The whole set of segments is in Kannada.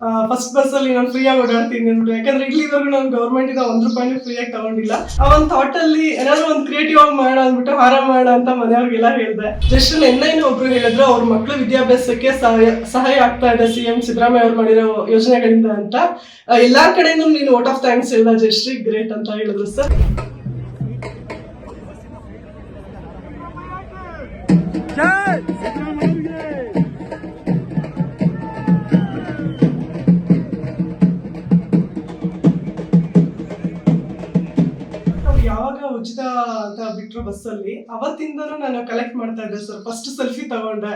ಫಸ್ಟ್ ಬಸ್ ಅಲ್ಲಿ ನಾನು ಫ್ರೀ ಆಗಿ ಓಡಾಡ್ತೀನಿ ಅಂದ್ಬಿಟ್ಟು ಯಾಕಂದ್ರೆ ಇಲ್ಲಿವರೆಗೂ ನಾನು ಗೌರ್ಮೆಂಟ್ ಇಂದ ಒಂದ್ ರೂಪಾಯಿ ಫ್ರೀ ಆಗಿ ತಗೊಂಡಿಲ್ಲ. ಆ ಒಂದ್ ಅಲ್ಲಿ ಏನಾದ್ರು ಒಂದ್ ಕ್ರಿಯೇಟಿವ್ ಆಗಿ ಮಾಡ ಅಂದ್ಬಿಟ್ಟು ಹಾರ ಮಾಡ ಅಂತ ಮನೆಯವ್ರಿಗೆಲ್ಲ ಹೇಳಿದೆ. ಜಸ್ಟ್ ಎನ್ನೈನ ಒಬ್ರು ಹೇಳಿದ್ರು, ಅವ್ರ ಮಕ್ಳ ವಿದ್ಯಾಭ್ಯಾಸಕ್ಕೆ ಸಹಾಯ ಸಹಾಯ ಆಗ್ತಾ ಇದೆ ಸಿ ಎಂ ಸಿದ್ದರಾಮಯ್ಯ ಅವ್ರು ಮಾಡಿರೋ ಯೋಜನೆಗಳಿಂದ ಅಂತ. ಎಲ್ಲಾ ಕಡೆಯಿಂದ ನೀನು ವೋಟ್ ಆಫ್ ಥ್ಯಾಂಕ್ಸ್ ಹೇಳ್ದ ಜಸ್ಟ್ ಗ್ರೇಟ್ ಅಂತ ಹೇಳಿದ್ರು ಸರ್. ಅವ್ರು ಉಚಿತ ಅಂತ ಬಿಟ್ರು ಬಸ್ಸಲ್ಲಿ ಅವತ್ತಿಂದನೂ ನಾನು ಕಲೆಕ್ಟ್ ಮಾಡ್ತಾ ಇದ್ದೆ ಸರ್ ಫಸ್ಟ್ ಸೆಲ್ಫಿ ತಗೊಂಡೆ.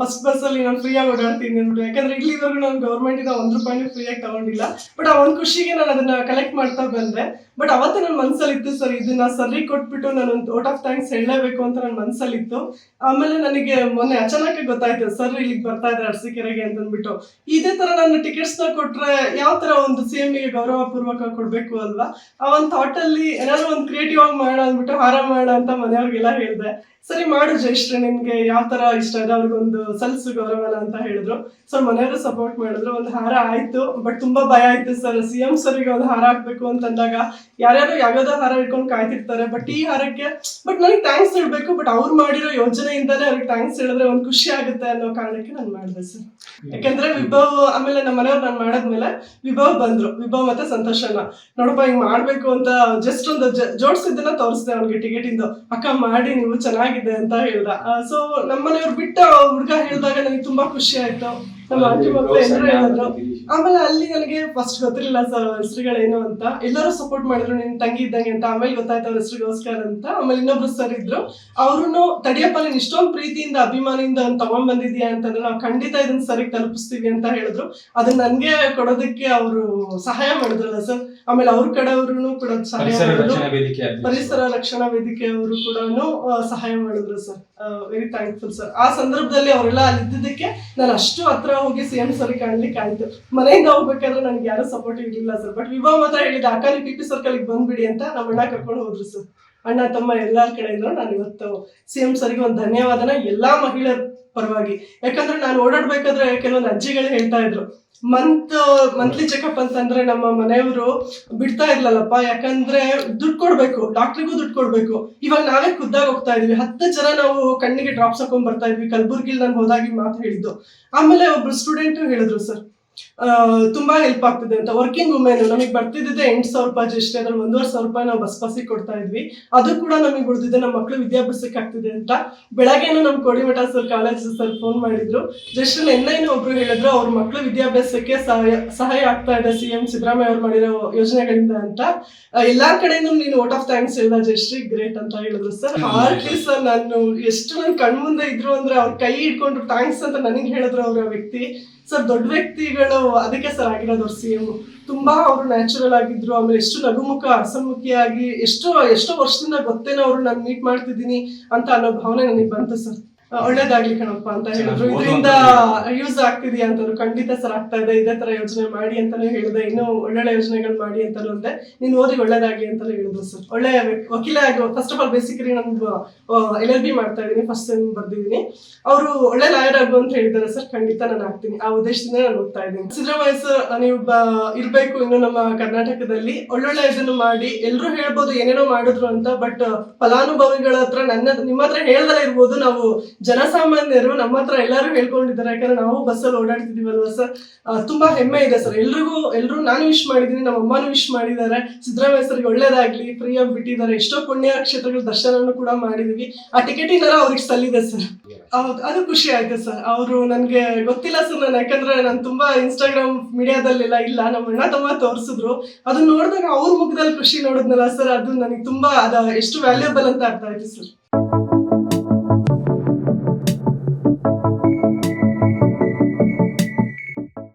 ಫಸ್ಟ್ ಬಸ್ಸಲ್ಲಿ ನಾನು ಫ್ರೀ ಆಗಿ ಓಡಾಡ್ತೀನಿ ಅಂದ್ಬಿಟ್ಟು ಯಾಕಂದ್ರೆ ಇಲ್ಲಿವರೆಗೂ ನಾನು ಗೌರ್ಮೆಂಟ್ ಇಂದ ಒಂದ್ ರೂಪಾಯಿ ಫ್ರೀ ಆಗಿ ತಗೊಂಡಿಲ್ಲ. ಬಟ್ ಆ ಒಂದು ಖುಷಿಗೆ ನಾನು ಅದನ್ನ ಕಲೆಕ್ಟ್ ಮಾಡ್ತಾ ಬಂದೆ. ಬಟ್ ಅವತ್ತು ನನ್ನ ಮನ್ಸಲ್ಲಿ ಇತ್ತು ಸರ್ ಇದನ್ನ ಸರಿ ಕೊಟ್ಬಿಟ್ಟು ನಾನು ಒಂದು ಓಟ್ ಆಫ್ ಥ್ಯಾಂಕ್ಸ್ ಹೇಳಲೇಬೇಕು ಅಂತ ನನ್ನ ಮನ್ಸಲ್ಲಿ ಇತ್ತು ಆಮೇಲೆ ನನಗೆ ಮೊನ್ನೆ ಅಚಾನಕ್ ಗೊತ್ತಾಯ್ತು ಸರ್ ಇಲ್ಲಿಗೆ ಬರ್ತಾ ಇದ್ದಾರೆ ಅರಸೀಕೆರೆಗೆ ಅಂತ ಅಂದ್ಬಿಟ್ಟು ಇದೇ ತರ ನಾನು ಟಿಕೆಟ್ಸ್ನ ಕೊಟ್ರೆ ಯಾವ ತರ ಒಂದು ಸಿ ಗೆ ಗೌರವ ಪೂರ್ವಕ ಕೊಡ್ಬೇಕು ಅಲ್ವಾ? ಆ ಒಂದು ಥಾಟ್ ಅಲ್ಲಿ ಏನಾದ್ರು ಒಂದು ಕ್ರಿಯೇಟಿವ್ ಆಗಿ ಮಾಡೋಣ ಅಂದ್ಬಿಟ್ಟು ಹಾರ ಮಾಡೋಣ ಅಂತ ಮನೆಯವ್ರಿಗೆಲ್ಲ ಹೇಳ್ದೆ. ಸರಿ ಮಾಡು ಜಯಶ್ರೀ ನಿಮ್ಗೆ ಯಾವ ತರ ಇಷ್ಟ ಇದೆ? ಅವ್ರಿಗೊಂದು ಸಲ್ಸು ಗೌರವನ ಅಂತ ಹೇಳಿದ್ರು. ಸರ್ ಮನೆಯವರು ಸಪೋರ್ಟ್ ಮಾಡಿದ್ರು. ಒಂದು ಹಾರ ಆಯ್ತು ಬಟ್ ತುಂಬಾ ಭಯ ಆಯ್ತು ಸರ್ ಸಿ ಎಂ ಸರ್ಗೆ ಒಂದು ಹಾರ ಹಾಕ್ಬೇಕು ಅಂತಂದಾಗ ಯಾರ್ಯಾರು ಯಾವ್ಯಾವ್ದೋ ಹಾರ ಇಟ್ಕೊಂಡು ಕಾಯ್ತಿರ್ತಾರೆ. ಬಟ್ ಈ ಹಾರಕ್ಕೆ ಬಟ್ ನನಗೆ ಥ್ಯಾಂಕ್ಸ್ ಹೇಳ್ಬೇಕು ಬಟ್ ಅವ್ರು ಮಾಡಿರೋ ಯೋಜನೆಯಿಂದಾನೇ ಅವ್ರಿಗೆ ಥ್ಯಾಂಕ್ಸ್ ಹೇಳಿದ್ರೆ ಒಂದು ಖುಷಿ ಆಗುತ್ತೆ ಅನ್ನೋ ಕಾರಣಕ್ಕೆ ನಾನು ಮಾಡಿದೆ ಸರ್ ಯಾಕಂದ್ರೆ ವಿಭವ್, ಆಮೇಲೆ ನಮ್ಮ ಮನೆಯವ್ರು ನಾನು ಮಾಡಾದ್ಮೇಲೆ ವಿಭವ್ ಬಂದ್ರು. ವಿಭವ್ ಮತ್ತೆ ಸಂತೋಷನ ನೋಡಪ್ಪ, ಹಿಂಗ್ ಮಾಡ್ಬೇಕು ಅಂತ ಜಸ್ಟ್ ಒಂದು ಜೋಡ್ಸಿದ್ದನ್ನ ತೋರಿಸ್ದೆ ಅವ್ನಿಗೆ ಟಿಕೆಟ್ ಇಂದು. ಅಕ್ಕ, ಮಾಡಿ ನೀವು ಚೆನ್ನಾಗಿದೆ ಅಂತ ಹೇಳ್ದ. ಸೊ ನಮ್ಮನೆಯವ್ರು ಬಿಟ್ಟ ಹುಡುಗ ಹೇಳಿದಾಗ ನನಗೆ ತುಂಬಾ ಖುಷಿ ಆಯ್ತು. ನಮ್ಮ ಅಜ್ಜಿ ಮಕ್ಕಳು ಎಲ್ಲರೂ ಹೇಳಿದ್ರು. ಆಮೇಲೆ ಅಲ್ಲಿ ನನಗೆ ಫಸ್ಟ್ ಗೊತ್ತಿರಲಿಲ್ಲ ಸರ್ ಹೆಸರುಗಳೇನು ಅಂತ. ಎಲ್ಲರೂ ಸಪೋರ್ಟ್ ಮಾಡಿದ್ರು ನಿನ್ ತಂಗಿ ಇದ್ದಂಗೆ ಅಂತ. ಆಮೇಲೆ ಗೊತ್ತಾಯ್ತು ಅವ್ರ ಹೆಸರಿಗೋಸ್ಕರ ಅಂತ. ಆಮೇಲೆ ಇನ್ನೊಬ್ರು ಸರ್ ಇದ್ರು. ಅವ್ರು ತಡಿಯಪ್ಪ ನೀನ್ ಇಷ್ಟೊಂದು ಪ್ರೀತಿಯಿಂದ ಅಭಿಮಾನಿಯಿಂದ ತಗೊಂಡ್ಬಂದಿದ್ಯಾ ತಗೊಂಡ್ ಬಂದಿದ್ಯಾ ಅಂತಂದ್ರೆ ನಾವು ಖಂಡಿತ ಇದನ್ನ ಸರಿಗೆ ತಲುಪಿಸ್ತೀವಿ ಅಂತ ಹೇಳಿದ್ರು. ಅದನ್ನ ನನ್ಗೆ ಕೊಡೋದಕ್ಕೆ ಅವರು ಸಹಾಯ ಮಾಡಿದ್ರಲ್ಲ ಸರ್ ಆಮೇಲೆ ಅವ್ರ ಕಡೆಯವ್ರು ಕೂಡ ಸಹಾಯ ಪರಿಸರ ರಕ್ಷಣಾ ವೇದಿಕೆ ಅವರು ಪರಿಸರ ರಕ್ಷಣಾ ವೇದಿಕೆಯವರು ಕೂಡ ಸಹಾಯ ಮಾಡಿದ್ರು ಸರ್ ವೆರಿ ಥ್ಯಾಂಕ್ಫುಲ್ ಸರ್ ಆ ಸಂದರ್ಭದಲ್ಲಿ ಅವರೆಲ್ಲ ಅಲ್ಲಿದ್ದಕ್ಕೆ ನಾನು ಅಷ್ಟು ಹತ್ರ ಹೋಗಿ ಸಿ ಎಂ ಸರಿ ಕಾಣ್ಲಿಕ್ಕೆ ಆಯ್ತು. ಮನೆಯಿಂದ ಹೋಗ್ಬೇಕಾದ್ರೆ ನನಗೆ ಯಾರು ಸಪೋರ್ಟ್ ಇರಲಿಲ್ಲ ಸರ್ ಬಟ್ ವಿವಾಹ ಮಾತ್ರ ಹೇಳಿದ, ಅಕ್ಕ, ನೀವು ಪಿ ಪಿ ಸರ್ಕಲ್ ಬಂದ್ಬಿಡಿ ಅಂತ ನಮ್ಮ ಅಣ್ಣ ಕರ್ಕೊಂಡು ಹೋದ್ರು ಸರ್ ಅಣ್ಣ, ತಮ್ಮ ಎಲ್ಲಾರ ಕಡೆಯಿಂದ ನಾನು ಇವತ್ತು ಸಿ ಎಂ ಸರ್ಗೆ ಒಂದು ಧನ್ಯವಾದನ, ಎಲ್ಲಾ ಮಹಿಳೆಯರ ಪರವಾಗಿ. ಯಾಕಂದ್ರೆ ನಾನು ಓಡಾಡ್ಬೇಕಾದ್ರೆ ಕೆಲವೊಂದು ಅಜ್ಜಿಗಳು ಹೇಳ್ತಾ ಇದ್ರು. ಮಂತ್ ಮಂತ್ಲಿ ಚೆಕಪ್ ಅಂತಂದ್ರೆ ನಮ್ಮ ಮನೆಯವರು ಬಿಡ್ತಾ ಇರ್ಲಲ್ಲಪ್ಪ, ಯಾಕಂದ್ರೆ ದುಡ್ಡು ಕೊಡ್ಬೇಕು ಡಾಕ್ಟ್ರಿಗೂ ದುಡ್ಡು ಕೊಡ್ಬೇಕು. ಇವಾಗ ನಾವೇ ಖುದ್ದಾಗಿ ಹೋಗ್ತಾ ಇದೀವಿ. ಹತ್ತು ಜನ ನಾವು ಕಣ್ಣಿಗೆ ಡ್ರಾಪ್ಸ್ ಹಾಕೊಂಡ್ ಬರ್ತಾ ಇದ್ವಿ. ಕಲಬುರ್ಗಿಲ್ ನಾನು ಹೋದಾಗಿ ಮಾತು ಹೇಳಿದ್ದು. ಆಮೇಲೆ ಒಬ್ರು ಸ್ಟೂಡೆಂಟ್ ಹೇಳಿದ್ರು ಸರ್ ತುಂಬಾ ಹೆಲ್ಪ್ ಆಗ್ತಿದೆ ಅಂತ. ವರ್ಕಿಂಗ್ ವುಮೆನ್ ನಮಗೆ ಬರ್ತಿದ್ದೆ ಎಂಟು ಸಾವಿರ ರೂಪಾಯಿ ಜಸ್ಟ್ ಅದ್ರಲ್ಲಿ ಒಂದೂವರೆ ಸಾವಿರ ರೂಪಾಯಿ ನಾವು ಬಸ್ ಪಾಸಿಗೆ ಕೊಡ್ತಾ ಇದ್ವಿ. ಅದು ಕೂಡ ನಮಗೆ ಉಳಿದಿದೆ ನಮ್ಮ ಮಕ್ಕಳು ವಿದ್ಯಾಭ್ಯಾಸಕ್ಕೆ ಆಗ್ತಿದೆ ಅಂತ. ಬೆಳಗ್ಗೆನೂ ನಮ್ಮ Kodimatha sir college sir phone ಮಾಡಿದ್ರು. ಜಸ್ಟ್ ಎನ್ನೈನ ಒಬ್ರು ಹೇಳಿದ್ರು ಅವ್ರ ಮಕ್ಕಳು ವಿದ್ಯಾಭ್ಯಾಸಕ್ಕೆ ಸಹಾಯ ಸಹಾಯ ಆಗ್ತಾ ಇದೆ ಸಿ ಎಂ ಸಿದ್ದರಾಮಯ್ಯ ಅವ್ರು ಮಾಡಿರೋ ಯೋಜನೆಗಳಿಂದ ಅಂತ. ಎಲ್ಲಾ ಕಡೆನೂ ನೀನು ಓಟ್ ಆಫ್ ಥ್ಯಾಂಕ್ಸ್ ಹೇಳ್ದ ಜಯಶ್ರೀ ಗ್ರೇಟ್ ಅಂತ ಹೇಳಿದ್ರು ಸರ್ ಹಾರ್ಟ್ಲಿ ಸರ್ ನಾನು ಎಷ್ಟು ನನ್ನ ಕಣ್ಮುಂದೆ ಇದ್ರು ಅಂದ್ರೆ ಅವ್ರ ಕೈ ಹಿಡ್ಕೊಂಡ್ರು ಥ್ಯಾಂಕ್ಸ್ ಅಂತ ನನಗೆ ಹೇಳಿದ್ರು ಅವ್ರ ವ್ಯಕ್ತಿ. ಸರ್, ದೊಡ್ಡ ವ್ಯಕ್ತಿಗಳು ಅದಕ್ಕೆ ಸರ್ ಆಗಿರೋದು ಅವ್ರ ಸಿ ಎಂ ತುಂಬಾ ಅವರು ನ್ಯಾಚುರಲ್ ಆಗಿದ್ರು, ಆಮೇಲೆ ಎಷ್ಟು ನಗುಮುಖ, ಅಸಮ್ಮುಖಿಯಾಗಿ, ಎಷ್ಟೋ ಎಷ್ಟೋ ವರ್ಷದಿಂದ ಗೊತ್ತೇನೋ ಅವ್ರು ನಾನು ಮೀಟ್ ಮಾಡ್ತಿದ್ದೀನಿ ಅಂತ ಅನ್ನೋ ಭಾವನೆ ನನಗೆ ಬಂತು ಸರ್. ಒಳ್ಳೇದಾಗ್ಲಿ ಕಣಪ್ಪ ಅಂತ ಹೇಳಿದ್ರು. ಇದರಿಂದ ಯೂಸ್ ಆಗ್ತಿದೆಯಾ ಅಂತ ಖಂಡಿತ ಸರ್ ಆಗ್ತಾ ಇದೆ ಇದೇ ತರ ಯೋಜನೆ ಮಾಡಿ ಅಂತಾನು ಹೇಳಿದೆ ಇನ್ನೂ ಒಳ್ಳೊಳ್ಳೆ ಯೋಜನೆಗಳು ಮಾಡಿ ಅಂತಾನು ಅಂದೆ ನೀನು ಓದಿ ಒಳ್ಳೇದಾಗ್ಲಿ ಅಂತಾನು ಹೇಳಿದ್ರು ಸರ್. ಒಳ್ಳೆ ವಕೀಲ ಫಸ್ಟ್ ಆಫ್ ಆಲ್ ಬೇಸಿಕಲಿ ನಾನು ಎಲ್ ಎಲ್ ಬಿ ಮಾಡ್ತಾ ಇದ್ದೀನಿ ಫಸ್ಟ್ ಸೆಮ್ ಬರ್ದಿದ್ದೀನಿ. ಅವರು ಒಳ್ಳೆ ಲಾಯರ್ ಆಗು ಅಂತ ಹೇಳಿದ್ದಾರೆ ಸರ್ ಖಂಡಿತ ನಾನು ಆಗ್ತೀನಿ. ಆ ಉದ್ದೇಶದಿಂದ ನಾನು ಓದ್ತಾ ಇದ್ದೀನಿ. ಸಿದ್ದರಾಮಯ್ಯ ಸರ್ ನೀವು ಬ- ಇರ್ಬೇಕು ಇನ್ನು ನಮ್ಮ ಕರ್ನಾಟಕದಲ್ಲಿ. ಒಳ್ಳೊಳ್ಳೆ ಇದನ್ನು ಮಾಡಿ ಎಲ್ಲರೂ ಹೇಳ್ಬೋದು ಏನೇನೋ ಮಾಡಿದ್ರು ಅಂತ ಬಟ್ ಫಲಾನುಭವಿಗಳ ಹತ್ರ ನನ್ನ ನಿಮ್ಮ ಹತ್ರ ಹೇಳ್ದಲೇ ಇರ್ಬೋದು ನಾವು ಜನಸಾಮಾನ್ಯರು ನಮ್ಮ ಹತ್ರ ಎಲ್ಲರೂ ಹೇಳ್ಕೊಂಡಿದ್ದಾರೆ. ಯಾಕಂದ್ರೆ ನಾವು ಬಸ್ಸಲ್ಲಿ ಓಡಾಡ್ತಿದ್ದೀವಲ್ವ ಸರ್ ತುಂಬಾ ಹೆಮ್ಮೆ ಇದೆ ಸರ್ ಎಲ್ರಿಗೂ, ಎಲ್ರು ನಾನು ವಿಶ್ ಮಾಡಿದ್ದೀನಿ, ನಮ್ಮ ಅಮ್ಮನೂ ವಿಶ್ ಮಾಡಿದ್ದಾರೆ. ಸಿದ್ದರಾಮಯ್ಯ ಸರ್ಗೆ ಒಳ್ಳೇದಾಗ್ಲಿ ಫ್ರೀ ಆಗಿ ಬಿಟ್ಟಿದ್ದಾರೆ. ಎಷ್ಟೋ ಪುಣ್ಯ ಕ್ಷೇತ್ರಗಳ ದರ್ಶನವನ್ನು ಕೂಡ ಮಾಡಿದೀವಿ ಆ ಟಿಕೆಟಿನೆಲ್ಲ ಅವ್ರಿಗೆ ಸಲ್ಲಿದೆ ಸರ್ ಹೌದು, ಅದು ಖುಷಿ ಆಯ್ತು ಸರ್ ಅವರು ನನಗೆ ಗೊತ್ತಿಲ್ಲ ಸರ್ ನಾನು. ಯಾಕಂದ್ರೆ ನಾನು ತುಂಬಾ ಇನ್ಸ್ಟಾಗ್ರಾಮ್ ಮೀಡಿಯಾದಲ್ಲೆಲ್ಲ ಇಲ್ಲ. ನಮ್ಮ ಅಣ್ಣ ತಮ್ಮ ತೋರಿಸಿದ್ರು. ಅದನ್ನ ನೋಡಿದಾಗ ಅವ್ರ ಮುಖದಲ್ಲಿ ಖುಷಿ ನೋಡಿದ್ನಲ್ಲ ಸರ್ ಅದು ನನಗೆ ತುಂಬಾ, ಅದ ಎಷ್ಟು ವ್ಯಾಲ್ಯೂಬಲ್ ಅಂತ ಅರ್ಥ ಆಯ್ತು ಸರ್